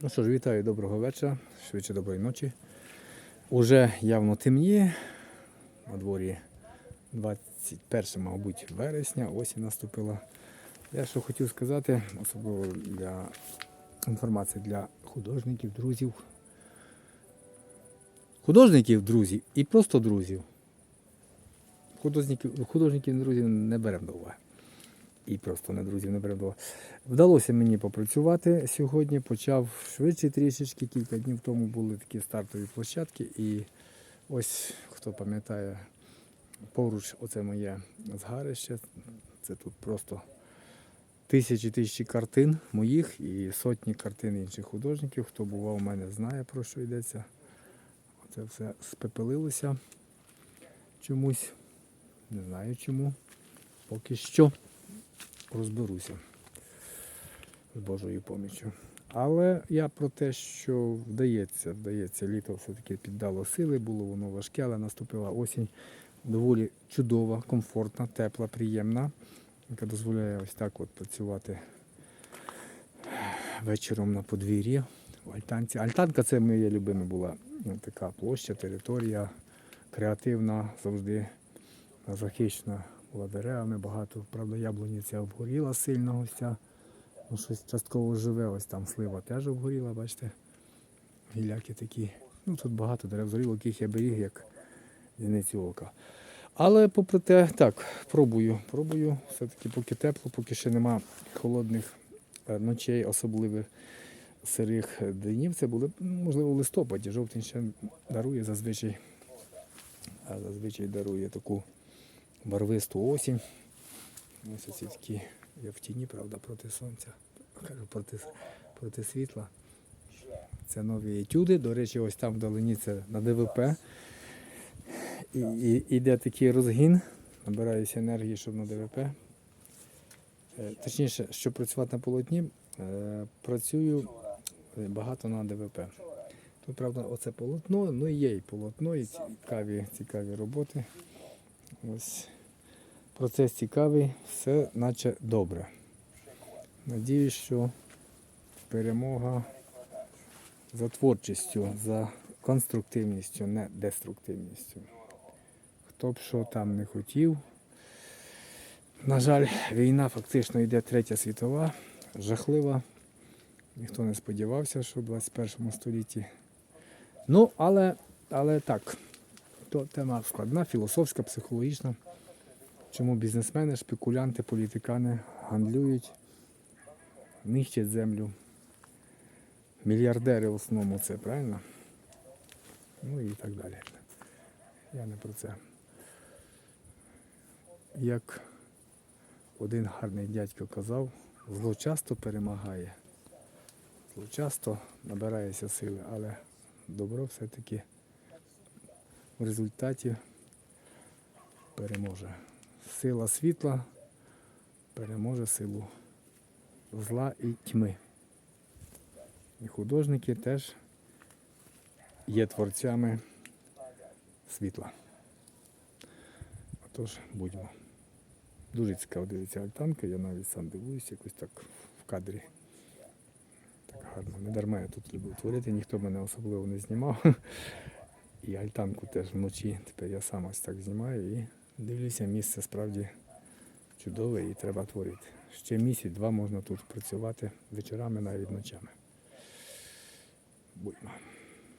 Ну що ж, вітаю, доброго вечора, швидше доброї ночі. Уже явно темніє. На дворі 21, мабуть, вересня, осінь наступила. Я що хотів сказати, особливо для інформації для художників, друзів. Художників, друзів і просто друзів. Художників, художників друзів не беремо до уваги і просто не друзів не беремо. Вдалося мені попрацювати сьогодні. Почав швидше трішечки. Кілька днів тому були такі стартові площадки. І ось хто пам'ятає, поруч оце моє згарище. Це тут просто тисячі тисячі картин моїх і сотні картин інших художників. Хто бував у мене, знає про що йдеться. Це все спепелилося чомусь. Не знаю чому. Поки що розберуся з Божою поміччю. Але я про те, що вдається, вдається, літо все-таки піддало сили, було воно важке, але наступила осінь доволі чудова, комфортна, тепла, приємна, яка дозволяє ось так от працювати вечором на подвір'ї в альтанці. Альтанка це моя любима була ну, така площа, територія креативна, завжди захищена була деревами, багато, правда, яблуниця обгоріла сильно ось ця. Ну, щось частково живе, ось там слива теж обгоріла, бачите. Гіляки такі. Ну тут багато дерев зоріло, яких я беріг, як зіниці ока. Але попри те, так, пробую, пробую. Все-таки поки тепло, поки ще нема холодних е, ночей, особливих сирих днів. Це буде, можливо, в листопаді. Жовтень ще дарує зазвичай. Зазвичай дарує таку барвисту осінь. Ось оці такі, я в тіні, правда, проти сонця. Кажу, проти, проти світла. Це нові етюди. До речі, ось там вдалині це на ДВП. І, і іде такий розгін. Набираюся енергії, щоб на ДВП. Е, Точніше, щоб працювати на полотні, е, працюю е, багато на ДВП. Тут, правда, оце полотно, ну і є і полотно, і цікаві, цікаві роботи. Ось процес цікавий, все наче добре. Надіюсь, що перемога за творчістю, за конструктивністю, не деструктивністю. Хто б що там не хотів. На жаль, війна фактично йде третя світова, жахлива. Ніхто не сподівався, що в 21 столітті. Ну, але, але так, то тема складна, філософська, психологічна. Чому бізнесмени, шпекулянти, політикани гандлюють, нищать землю. Мільярдери в основному це, правильно? Ну і так далі. Я не про це. Як один гарний дядько казав, зло часто перемагає. Зло часто набирається сили, але добро все-таки в результаті переможе. Сила світла переможе силу зла і тьми. І художники теж є творцями світла. Отож, будьмо. Дуже цікаво дивиться альтанка, я навіть сам дивуюсь, якось так в кадрі. Так гарно. Не дарма я тут люблю творити, ніхто мене особливо не знімав. І альтанку теж вночі. Тепер я сам ось так знімаю і дивлюся, місце справді чудове і треба творити. Ще місяць-два можна тут працювати вечорами, навіть ночами. Будьмо.